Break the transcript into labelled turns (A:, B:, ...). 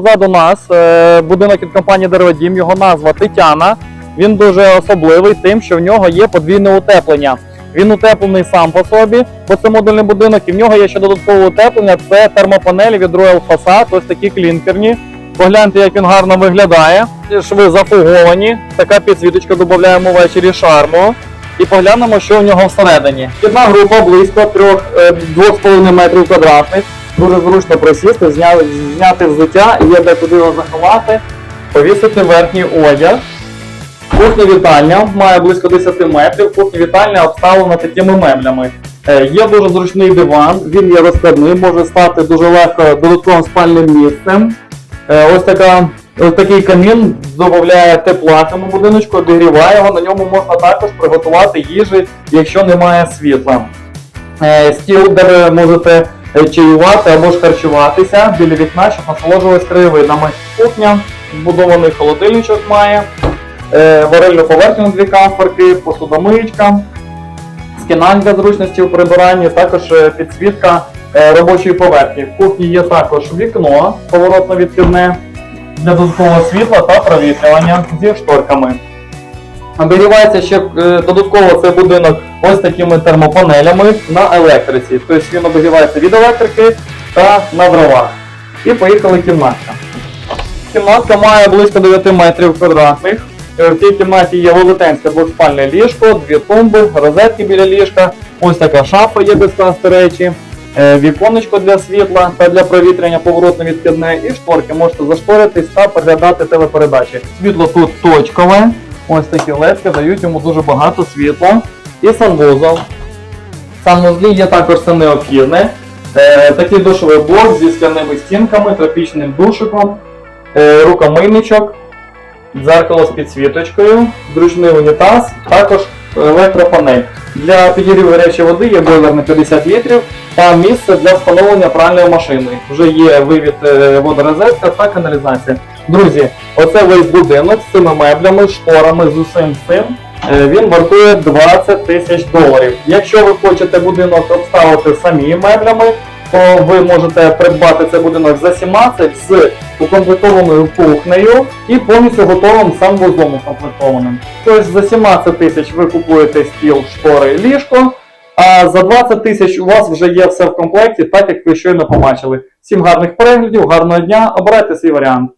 A: позаду нас е, будинок від компанії Дереводім, його назва Тетяна. Він дуже особливий тим, що в нього є подвійне утеплення. Він утеплений сам по собі, бо це модульний будинок, і в нього є ще додаткове утеплення. Це термопанелі від Royal Facade, ось такі клінкерні. Погляньте, як він гарно виглядає. Шви зафуговані. Така підсвіточка додаємо ввечері шарму. І поглянемо, що в нього всередині. Одна група близько 3-2,5 метрів квадратних. Дуже зручно присісти, зня- зняти взуття, є де куди його заховати, повісити верхній одяг. Кухня вітальня має близько 10 метрів. Кухня вітальня обставлена такими меблями. Е, Є дуже зручний диван, він є розкладний, може стати дуже легко додатковим спальним місцем. Е, Ось така. Ось такий камін додає тепла цьому будиночку, обігріває його. На ньому можна також приготувати їжі, якщо немає світла. Е, Стіл, де ви можете чаювати або ж харчуватися біля вікна, щоб насолоджуватись краєвидами. Кухня, збудований холодильничок має, е, варильну поверхню дві камфорки, посудомиєчка, скінань для зручності у прибиранні, також е, підсвітка е, робочої поверхні. В кухні є також вікно поворотно відхідне для додаткового світла та провітрювання зі шторками. Обігрівається ще е, додатково цей будинок ось такими термопанелями на електриці. Тобто він обігрівається від електрики та на дровах. І поїхали кімнатка. Кімнатка має близько 9 метрів квадратних. В цій кімнаті є велетенське двоспальне ліжко, дві тумби, розетки біля ліжка, ось така шафа є без класти речі, е, віконечко для світла та для провітряння поворотно відкидне і шторки. Можете зашторитись та переглядати телепередачі. Світло тут точкове. Ось такі ледки дають йому дуже багато світла. І санвузол. Санвузлі є також все необхідне. Е, такий душовий блок зі скляними стінками, тропічним душиком, е, рукомийничок, дзеркало з підсвіточкою, зручний унітаз, також електропанель. Для підігріву гарячої води є бойлер на 50 літрів та місце для встановлення пральної машини. Вже є вивід е, водорозетка та каналізація. Друзі, оце весь будинок з цими меблями, шторами, з усім цим. Е, Він вартує 20 тисяч доларів. Якщо ви хочете будинок обставити самі меблями, то ви можете придбати цей будинок за 17 з укомплектованою кухнею і повністю готовим санвузлом укомплектованим. Тобто за 17 тисяч ви купуєте стіл, штори, ліжко, а за 20 тисяч у вас вже є все в комплекті, так як ви щойно побачили. Всім гарних переглядів, гарного дня, обирайте свій варіант.